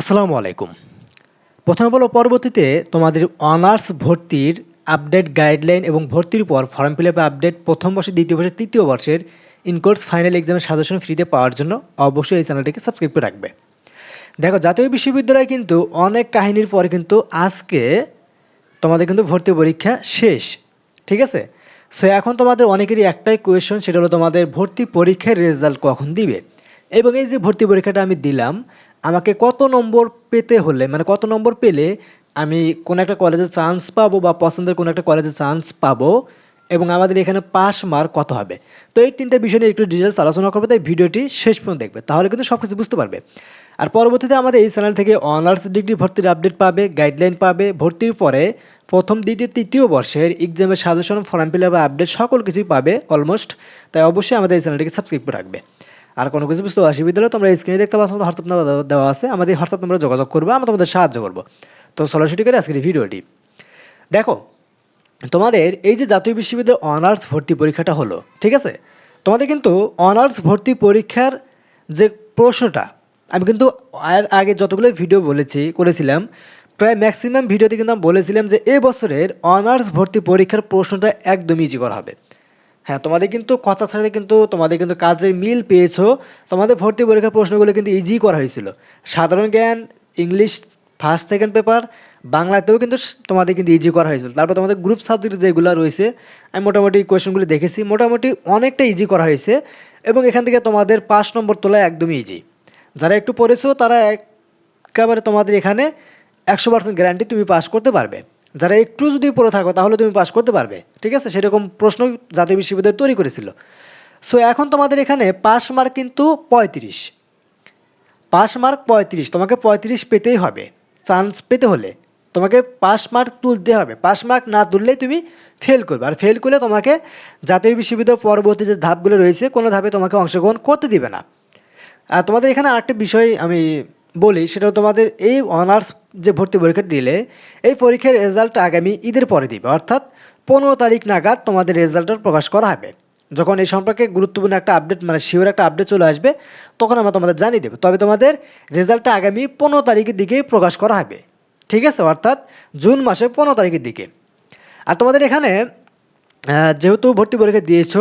আসসালামু আলাইকুম। প্রথমে বলো, পরবর্তীতে তোমাদের অনার্স ভর্তির আপডেট গাইডলাইন এবং ভর্তির পর ফর্ম ফিল আপে আপডেট প্রথম বর্ষের দ্বিতীয় বর্ষের তৃতীয় বর্ষের ইনকোর্স ফাইনাল এক্সামের সাজেশন ফ্রিতে পাওয়ার জন্য অবশ্যই এই চ্যানেলটিকে সাবস্ক্রাইব করে রাখবে। দেখো, জাতীয় বিশ্ববিদ্যালয় কিন্তু অনেক কাহিনীর পরে কিন্তু আজকে তোমাদের কিন্তু ভর্তি পরীক্ষা শেষ, ঠিক আছে? সো এখন তোমাদের অনেকেরই একটাই কোয়েশন সেটা হলো তোমাদের ভর্তি পরীক্ষার রেজাল্ট কখন দিবে? এবং এই যে ভর্তি পরীক্ষাটা আমি দিলাম আমাকে কত নম্বর পেতে হলে মানে কত নম্বর পেলে আমি কোন একটা কলেজে চান্স পাবো বা পছন্দের কোনো একটা কলেজে চান্স পাবো এবং আমাদের এখানে পাস মার্ক কত হবে। তো এই তিনটা বিষয় নিয়ে একটু ডিটেলস আলোচনা করবে, তাই ভিডিওটি শেষ পর্যন্ত দেখবে, তাহলে কিন্তু সব কিছু বুঝতে পারবে। আর পরবর্তীতে আমাদের এই চ্যানেল থেকে অনার্স ডিগ্রি ভর্তির আপডেট পাবে গাইডলাইন পাবে, ভর্তির পরে প্রথম, দ্বিতীয়, তৃতীয় বর্ষের এক্সামের suggestion form fill up update সকল কিছুই পাবে অলমোস্ট তাই অবশ্যই আমাদের এই চ্যানেলটিকে সাবস্ক্রাইব করে রাখবে। আর কোনো কিছু বুঝতে অসুবিধা হলে তোমরা স্ক্রিনে দেখতে পাচ্ছ হোয়াটসঅ্যাপ নাম্বার দেওয়া আছে। আমাদের হোয়াটসঅ্যাপ নাম্বারে যোগাযোগ করবে, আমরা তোমাদের সাহায্য করব। তো সরাসরি করে আজকের ভিডিওটি। দেখো, তোমাদের এই যে জাতীয় বিশ্ববিদ্যালয়ের অনার্স ভর্তি পরীক্ষাটা হলো, ঠিক আছে? তোমাদের কিন্তু অনার্স ভর্তি পরীক্ষার যে প্রশ্নটা, আমি কিন্তু এর আগে যতগুলো ভিডিও বলেছি, করেছিলাম, প্রায় ম্যাক্সিমাম ভিডিওতে কিন্তু আমি বলেছিলাম যে এই বছরের অনার্স ভর্তি পরীক্ষার প্রশ্নটা একদমই ইজি করা হবে। হ্যাঁ তোমাদের কিন্তু কথা ছাড়া কিন্তু তোমাদের কিন্তু কাজের মিল পেয়েছ। তোমাদের ভর্তি পরীক্ষার প্রশ্নগুলো কিন্তু ইজি করা হয়েছিল। সাধারণ জ্ঞান ইংলিশ ফার্স্ট সেকেন্ড পেপার বাংলাতেও কিন্তু তোমাদের কিন্তু ইজি করা হয়েছিল। তারপর তোমাদের গ্রুপ সাবজেক্ট যেগুলো রয়েছে, আমি মোটামুটি কোয়েশনগুলো দেখেছি। মোটামুটি অনেকটা ইজি করা হয়েছে এবং এখান থেকে তোমাদের পাঁচ নম্বর তোলা একদমই ইজি যারা একটু পড়েছো, তারা একেবারে তোমাদের এখানে একশো পার্সেন্ট গ্যারান্টি তুমি পাস করতে পারবে। যারা একটু যদি পড়ে থাকো, তাহলে তুমি পাস করতে পারবে। ঠিক আছে? সেরকম প্রশ্ন জাতীয় বিশ্ববিদ্যালয় তৈরি করেছিল। সো এখন তোমাদের এখানে পাস মার্ক কিন্তু পঁয়ত্রিশ। পাস মার্ক পঁয়ত্রিশ, তোমাকে পঁয়ত্রিশ পেতেই হবে। চান্স পেতে হলে তোমাকে পাস মার্ক তুলতে হবে। পাস মার্ক না তুললেই তুমি ফেল করবে। আর ফেল করলে তোমাকে জাতীয় বিশ্ববিদ্যালয় পরবর্তী যে ধাপগুলো রয়েছে, কোনো ধাপে তোমাকে অংশগ্রহণ করতে দিবে না। আর তোমাদের এখানে আরেকটা বিষয় আমি বলি, সেটা তোমাদের এই অনার্স যে ভর্তি পরীক্ষা দিলে, এই পরীক্ষার রেজাল্টটা আগামী ঈদের পরে দিবে। অর্থাৎ পনেরো তারিখ নাগাদ তোমাদের রেজাল্টটা প্রকাশ করা হবে। যখন এই সম্পর্কে গুরুত্বপূর্ণ একটা আপডেট মানে শিওর একটা আপডেট চলে আসবে, তখন আমরা তোমাদের জানিয়ে দেবো। তবে তোমাদের রেজাল্টটা আগামী পনেরো তারিখের দিকে প্রকাশ করা হবে। ঠিক আছে? অর্থাৎ জুন মাসের পনেরো তারিখের দিকে। আর তোমাদের এখানে যেহেতু ভর্তি পরীক্ষা দিয়েছ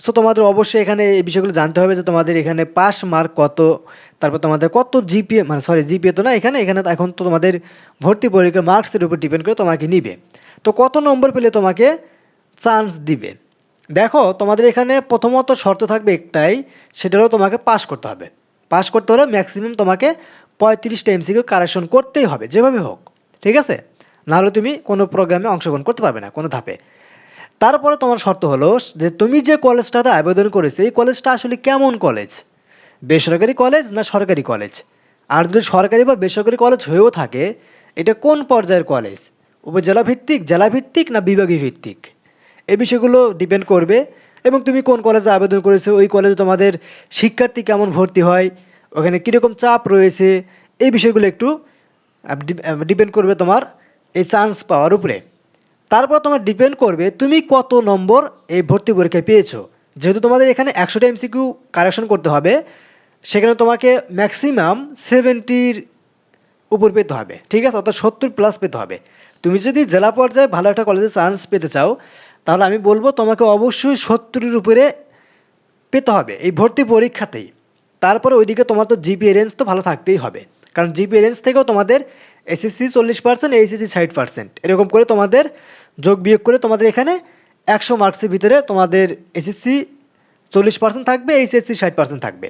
সো তোমাদের অবশ্যই এখানে এই বিষয়গুলো জানতে হবে যে তোমাদের এখানে পাস মার্ক কত, তারপর তোমাদের কত জিপিএ মানে সরি জিপিএ তো না এখানে এখানে এখন তো তোমাদের ভর্তি পরীক্ষার মার্কসের উপর ডিপেন্ড করে তোমাকে নিবে। তো কত নম্বর পেলে তোমাকে চান্স দিবে? দেখো, তোমাদের এখানে প্রথমত শর্ত থাকবে একটাই, সেটা হলো তোমাকে পাস করতে হবে। পাস করতে হলে ম্যাক্সিমাম তোমাকে পঁয়ত্রিশটা এমসিকিউ কারেকশন করতেই হবে, যেভাবে হোক, ঠিক আছে? নাহলে তুমি কোনো প্রোগ্রামে অংশগ্রহণ করতে পারবে না, কোনো ধাপে। তারপরে তোমার শর্ত হলো যে তুমি যে কলেজটাতে আবেদন করেছ, এই কলেজটা আসলে কেমন কলেজ? বেসরকারি কলেজ না সরকারি কলেজ? আর যদি সরকারি বা বেসরকারি কলেজ হয়েও থাকে, এটা কোন পর্যায়ের কলেজ? উপজেলা ভিত্তিক, জেলা ভিত্তিক না বিভাগীয় ভিত্তিক? এই বিষয়গুলো ডিপেন্ড করবে। এবং তুমি কোন কলেজে আবেদন করেছ, ওই কলেজে তোমাদের শিক্ষার্থী কেমন ভর্তি হয়, ওখানে কীরকম চাপ রয়েছে, এই বিষয়গুলো একটু ডিপেন্ড করবে তোমার এই চান্স পাওয়ার উপরে। তারপর তোমার ডিপেন্ড করবে তুমি কত নম্বর এই ভর্তি পরীক্ষায় পেয়েছ। যেহেতু তোমাদের এখানে একশোটা এমসিকিউ কারেকশন করতে হবে, সেখানে তোমাকে ম্যাক্সিমাম সেভেন্টির উপর পেতে হবে, ঠিক আছে? অর্থাৎ সত্তর প্লাস পেতে হবে। তুমি যদি জেলা পর্যায়ে ভালো একটা কলেজে চান্স পেতে চাও, তাহলে আমি বলব তোমাকে অবশ্যই সত্তরের উপরে পেতে হবে এই ভর্তি পরীক্ষাতেই। তারপরে ওইদিকে তোমার তো জিপিএ রেঞ্জ তো ভালো থাকতেই হবে। কারণ জিপিএ রেঞ্জ থেকেও তোমাদের এসএসসি চল্লিশ পার্সেন্ট এইচএসসি ষাট পার্সেন্ট এরকম করে তোমাদের যোগ বিয়োগ করে তোমাদের এখানে একশো মার্কসের ভিতরে তোমাদের এসএসসি চল্লিশ পার্সেন্ট থাকবে এইচএসসি ষাট পার্সেন্ট থাকবে।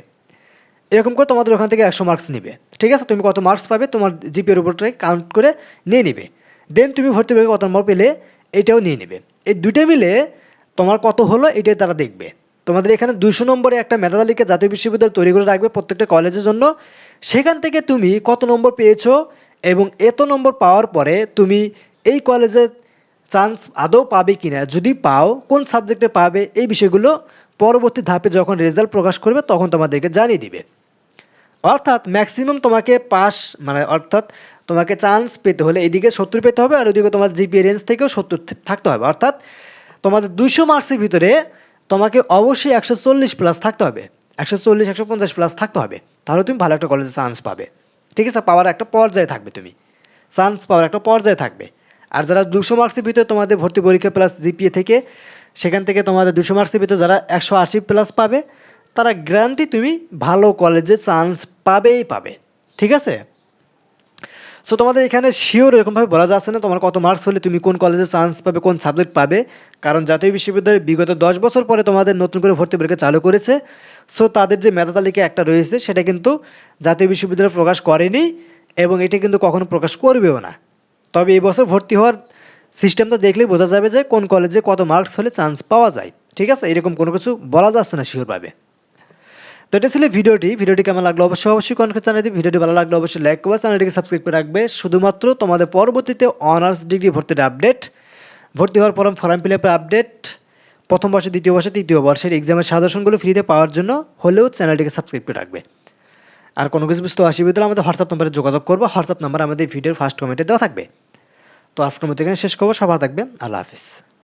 এরকম করে তোমাদের ওখান থেকে একশো মার্কস নিবে। ঠিক আছে? তুমি কত মার্কস পাবে তোমার জিপিএর উপরটাই কাউন্ট করে নিয়ে নিবে। দেন তুমি ভর্তি পরীক্ষা কত নম্বর পেলে এটাও নিয়ে নেবে। এই দুইটা মিলে তোমার কত হলো এটাই তারা দেখবে। তোমাদের এখানে দুশো নম্বরে একটা মেধা তালিকা জাতীয় বিশ্ববিদ্যালয় তৈরি করে রাখবে প্রত্যেকটা কলেজের জন্য। সেখান থেকে তুমি কত নম্বর পেয়েছ এবং এত নম্বর পাওয়ার পরে তুমি এই কলেজে চান্স আদৌ পাবে কিনা? যদি পাও, কোন সাবজেক্টে পাবে? এই বিষয়গুলো পরবর্তী ধাপে যখন রেজাল্ট প্রকাশ করবে, তখন তোমাদেরকে জানিয়ে দিবে। অর্থাৎ ম্যাক্সিমাম তোমাকে পাস মানে অর্থাৎ তোমাকে চান্স পেতে হলে এদিকে সত্তর পেতে হবে আর ওইদিকে তোমার জিপিএ রেঞ্জ থেকেও সত্তর থাকতে হবে। অর্থাৎ তোমাদের দুইশো মার্কসের ভিতরে তোমাকে অবশ্যই একশো চল্লিশ প্লাস থাকতে হবে। একশো চল্লিশ, একশো পঞ্চাশ প্লাস থাকতে হবে। তাহলে তুমি ভালো একটা কলেজে চান্স পাবে। ঠিক আছে পাওয়ার একটা পর্যায়ে থাকবে তুমি। চান্স পাওয়ার একটা পর্যায়ে থাকবে। আর যারা দুশো মার্কসের ভিতরে তোমাদের ভর্তি পরীক্ষা প্লাস জিপিএ থেকে, সেখান থেকে তোমাদের দুশো মার্কসের ভিতরে যারা একশো আশি প্লাস পাবে, তারা গ্যারান্টি তুমি ভালো কলেজে চান্স পাবেই পাবে। ঠিক আছে? সো তোমাদের এখানে শিওর এরকমভাবে বলা যাচ্ছে না তোমার কত মার্কস হলে তুমি কোন কলেজে চান্স পাবে, কোন সাবজেক্ট পাবে। কারণ জাতীয় বিশ্ববিদ্যালয় বিগত দশ বছর পরে তোমাদের নতুন করে ভর্তি পরীক্ষা চালু করেছে। সো তাদের যে মেধা তালিকা একটা রয়েছে, সেটা কিন্তু জাতীয় বিশ্ববিদ্যালয় প্রকাশ করেনি এবং এটা কিন্তু কখনো প্রকাশ করবেও না। তবে এই বছর ভর্তি হওয়ার সিস্টেমটা দেখলেই বোঝা যাবে যে কোন কলেজে কত মার্কস হলে চান্স পাওয়া যায়। ঠিক আছে? এরকম কোনো কিছু বলা যাচ্ছে না শিওরভাবে তো এটা ছিল ভিডিওটি। ভিডিওটি কেমন লাগল অবশ্যই অবশ্যই কনকে জানিয়ে দিই ভিডিওটি ভালো লাগলে অবশ্যই লাইক করবে, চ্যানেলটিকে সাবস্ক্রাইব করে রাখবে। শুধুমাত্র তোমাদের পরবর্তীতে অনার্স ডিগ্রি ভর্তির আপডেট। ভর্তি হওয়ার পর ফর্ম ফিল আপের আপডেট। প্রথম বর্ষে, দ্বিতীয় বর্ষে, তৃতীয় বর্ষের এক্সামের সাজেশনগুলো ফ্রিতে পাওয়ার জন্য হলেও চ্যানেলটিকে সাবস্ক্রাইব করে রাখবে। আর কোনো কিছু বুঝতে অসুবিধা হলে আমাদের হোয়াটসঅ্যাপ নাম্বারে যোগাযোগ করব। হোয়াটসঅ্যাপ নাম্বার আমাদের ভিডিওর ফার্স্ট কমেন্টে দেওয়া থাকবে। তো আজকের মতো এখানে শেষ করব। সবার থাকবে আল্লাহ হাফিজ।